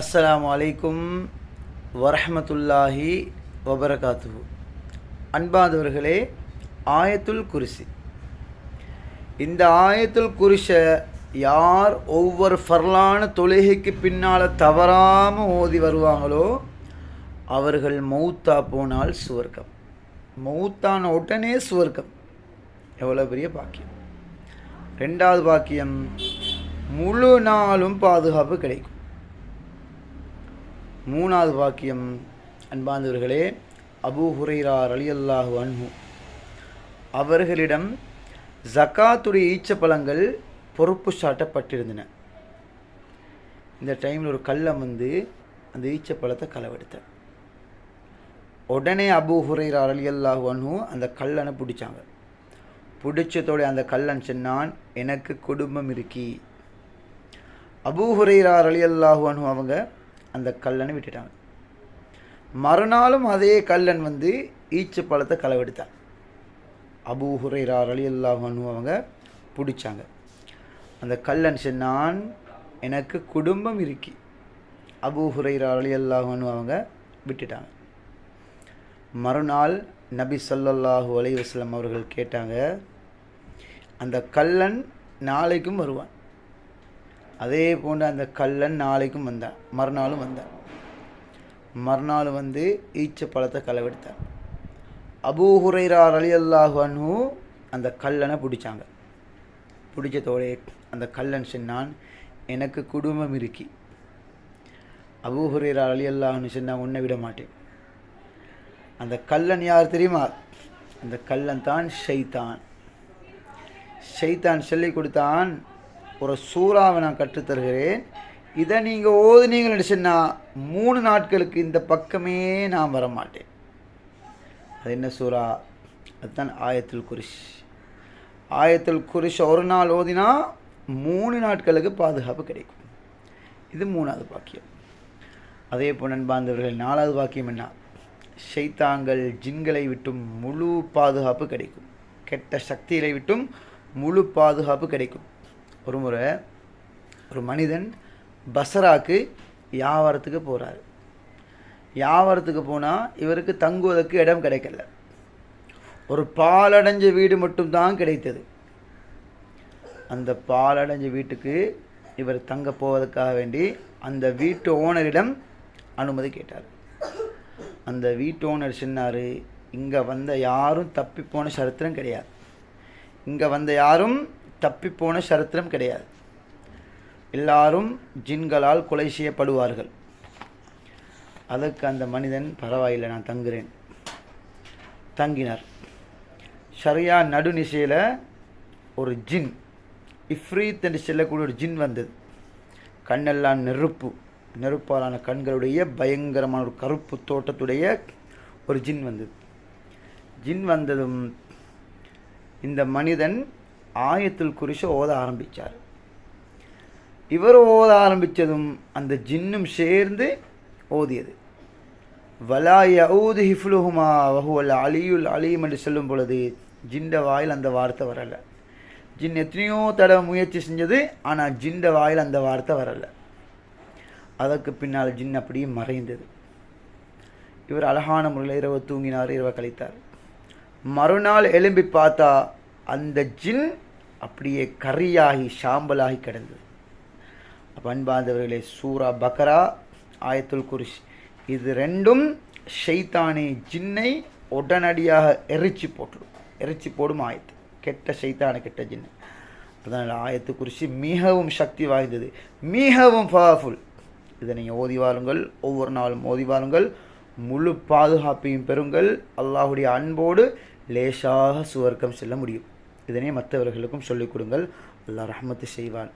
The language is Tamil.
அஸ்லாம் வலைக்கும் வரஹ்மத்துல்லாஹி வபரகாத்து அன்பாதவர்களே ஆயத்துல் குரிசி. இந்த ஆயத்துல் குரிஷை யார் ஒவ்வொரு ஃபர்லான தொழுகைக்கு பின்னால் தவறாமல் ஓதி வருவாங்களோ அவர்கள் மௌத்தா போனால் சுவர்க்கம். மௌத்தான உடனே சுவர்க்கம். எவ்வளோ பெரிய பாக்கியம். ரெண்டாவது பாக்கியம் முழு நாளும் பாதுகாப்பு கிடைக்கும். மூணாவது வாக்கியம் அன்பாந்தவர்களே அபூ ஹுரைரா அலியல்லாஹு அன்ஹு. அவர்களிடம் ஜக்காத்துடைய ஈச்சப்பழங்கள் பொறுப்பு சாட்டப்பட்டிருந்தன இந்த டைமில் ஒரு கள்ளம் வந்து அந்த ஈச்சப்பழத்தை களவெடுத்தார் உடனே அபூ ஹுரைரா அலியல்லாஹு அன்ஹு அந்த கல்லனை பிடிச்சாங்க. பிடிச்சதோட அந்த கல்லன் சொன்னான் எனக்கு குடும்பம் இருக்கி. அபூ ஹுரைரா அலியல்லாஹு அன்ஹு அவங்க அந்த கல்லனை விட்டுட்டாங்க. மறுநாளும் அதே கல்லன் வந்து ஈச்சு பழத்தை களவெடுத்தான். அபூ ஹுரைரா அலி அல்லாஹனு அவங்க பிடிச்சாங்க. அந்த கல்லன் சொன்னான் எனக்கு குடும்பம் இருக்கி. அபூ ஹுரைரா அலி அல்லாஹனு அவங்க விட்டுட்டாங்க. மறுநாள் நபி சொல்லல்லாஹு அலைஹி அவர்கள் கேட்டாங்க அந்த கல்லன் நாளைக்கும் வருவான். அதே போன்று அந்த கல்லன் நாளைக்கும் வந்தான். மறுநாளும் வந்தான். மறுநாள் வந்து ஈச்ச பழத்தை களவெடுத்தான். அபூ ஹுரைரா அலி அல்லாஹு அன்ஹு அந்த கல்லனை பிடிச்சாங்க. பிடிச்சதோடே அந்த கல்லன் சொன்னான் எனக்கு குடும்பம் இருக்கி. அபூஹுரைரா அலி அல்லாஹ்னு சொன்னால் ஒன்றை விட மாட்டேன். அந்த கல்லன் யார் தெரியுமா? அந்த கல்லன் தான் ஷைத்தான். ஷைத்தான் சொல்லி கொடுத்தான் ஒரு சூறாவை நான் கற்றுத்தருகிறேன். இதை நீங்கள் ஓதுனீங்கன்னு சொன்னால் மூணு நாட்களுக்கு இந்த பக்கமே நான் வர மாட்டேன் அது என்ன சூறா? அதுதான் ஆயத்துல் குரிஷ். ஆயத்துல் குரிஷ் ஒரு நாள் ஓதினா மூணு நாட்களுக்கு பாதுகாப்பு கிடைக்கும். இது மூணாவது பாக்கியம். அதே போல் நண்பாந்தவர்கள் நாலாவது பாக்கியம் என்ன? ஷைத்தாங்கள் ஜின்களை விட்டும் முழு பாதுகாப்பு கிடைக்கும். கெட்ட சக்திகளை விட்டும் முழு பாதுகாப்பு கிடைக்கும். ஒரு முறை ஒரு மனிதன் பசராக்கு வியாபாரத்துக்கு போகிறாரு வியாபாரத்துக்கு போனால் இவருக்கு தங்குவதற்கு இடம் கிடைக்கல. ஒரு பாலடைஞ்ச வீடு மட்டும்தான் கிடைத்தது. அந்த பாலடைஞ்ச வீட்டுக்கு இவர் தங்க போவதற்காக வேண்டி அந்த வீட்டு ஓனரிடம் அனுமதி கேட்டார். அந்த வீட்டு ஓனர் சொன்னார் இங்கே வந்த யாரும் தப்பி போன சரித்திரம் கிடையாது. இங்கே வந்த யாரும் தப்பிப்போன சரித்திரம் கிடையாது. எல்லாரும் ஜின்களால் கொலை செய்யப்படுவார்கள். அதற்கு அந்த மனிதன் பரவாயில்லை நான் தங்குறேன். தங்கினார். சரியா நடுநிசையில் ஒரு ஜின் இஃப்ரீத் என்று செல்லக்கூடிய ஒரு ஜின் வந்தது. கண்ணெல்லாம் நெருப்பு நெருப்பாலான கண்களுடைய பயங்கரமான ஒரு கருப்பு தோட்டத்துடைய ஒரு ஜின் வந்தது. ஜின் வந்ததும் இந்த மனிதன் ஆயத்துல் குறிஷை ஓத ஆரம்பித்தார் இவர் ஓத ஆரம்பித்ததும் அந்த ஜின்னும் சேர்ந்து ஓதியது. வலா யவுது ஹிஃப்லுஹுமா வஹுவல் அலியுல் அலீம் என்று சொல்லும் பொழுது ஜிண்ட வாயில் அந்த வார்த்தை வரலை. ஜின் எத்தனையோ தடவை முயற்சி செஞ்சது ஆனால் ஜிண்ட வாயில் அந்த வார்த்தை வரலை. அதற்கு பின்னால் ஜின் அப்படியே மறைந்தது. இவர் அழகான முறையில் இரவு தூங்கினார் இரவு கழித்தார். மறுநாள் எழும்பி பார்த்தா அந்த ஜின் அப்படியே கரியாகி சாம்பலாகி கிடந்தது. அப்போ அன்பாந்தவர்களே சூரா பக்ரா ஆயத்துல் குரிஷ். இது ரெண்டும் ஷைத்தானே ஜின்னை உடனடியாக எரிச்சு போட்டுடும். எரிச்சு போடும் ஆயத்து. கெட்ட ஷைத்தான கெட்ட ஜின்னு. அதனால் ஆயத்து குறிச்சி மிகவும் சக்தி வாய்ந்தது. மிகவும் பவர்ஃபுல் இதை நீங்கள் ஓதி வாருங்கள். ஒவ்வொரு நாளும் ஓதி வாருங்கள். முழு பாதுகாப்பையும் பெறுங்கள். அல்லாஹுடைய அன்போடு லேசாக சுவர்க்கம் செல்ல முடியும். இதனை மற்றவர்களுக்கும் சொல்லிக் கொடுங்கள். அல்லாஹ் ரஹமத்து செய்வான்.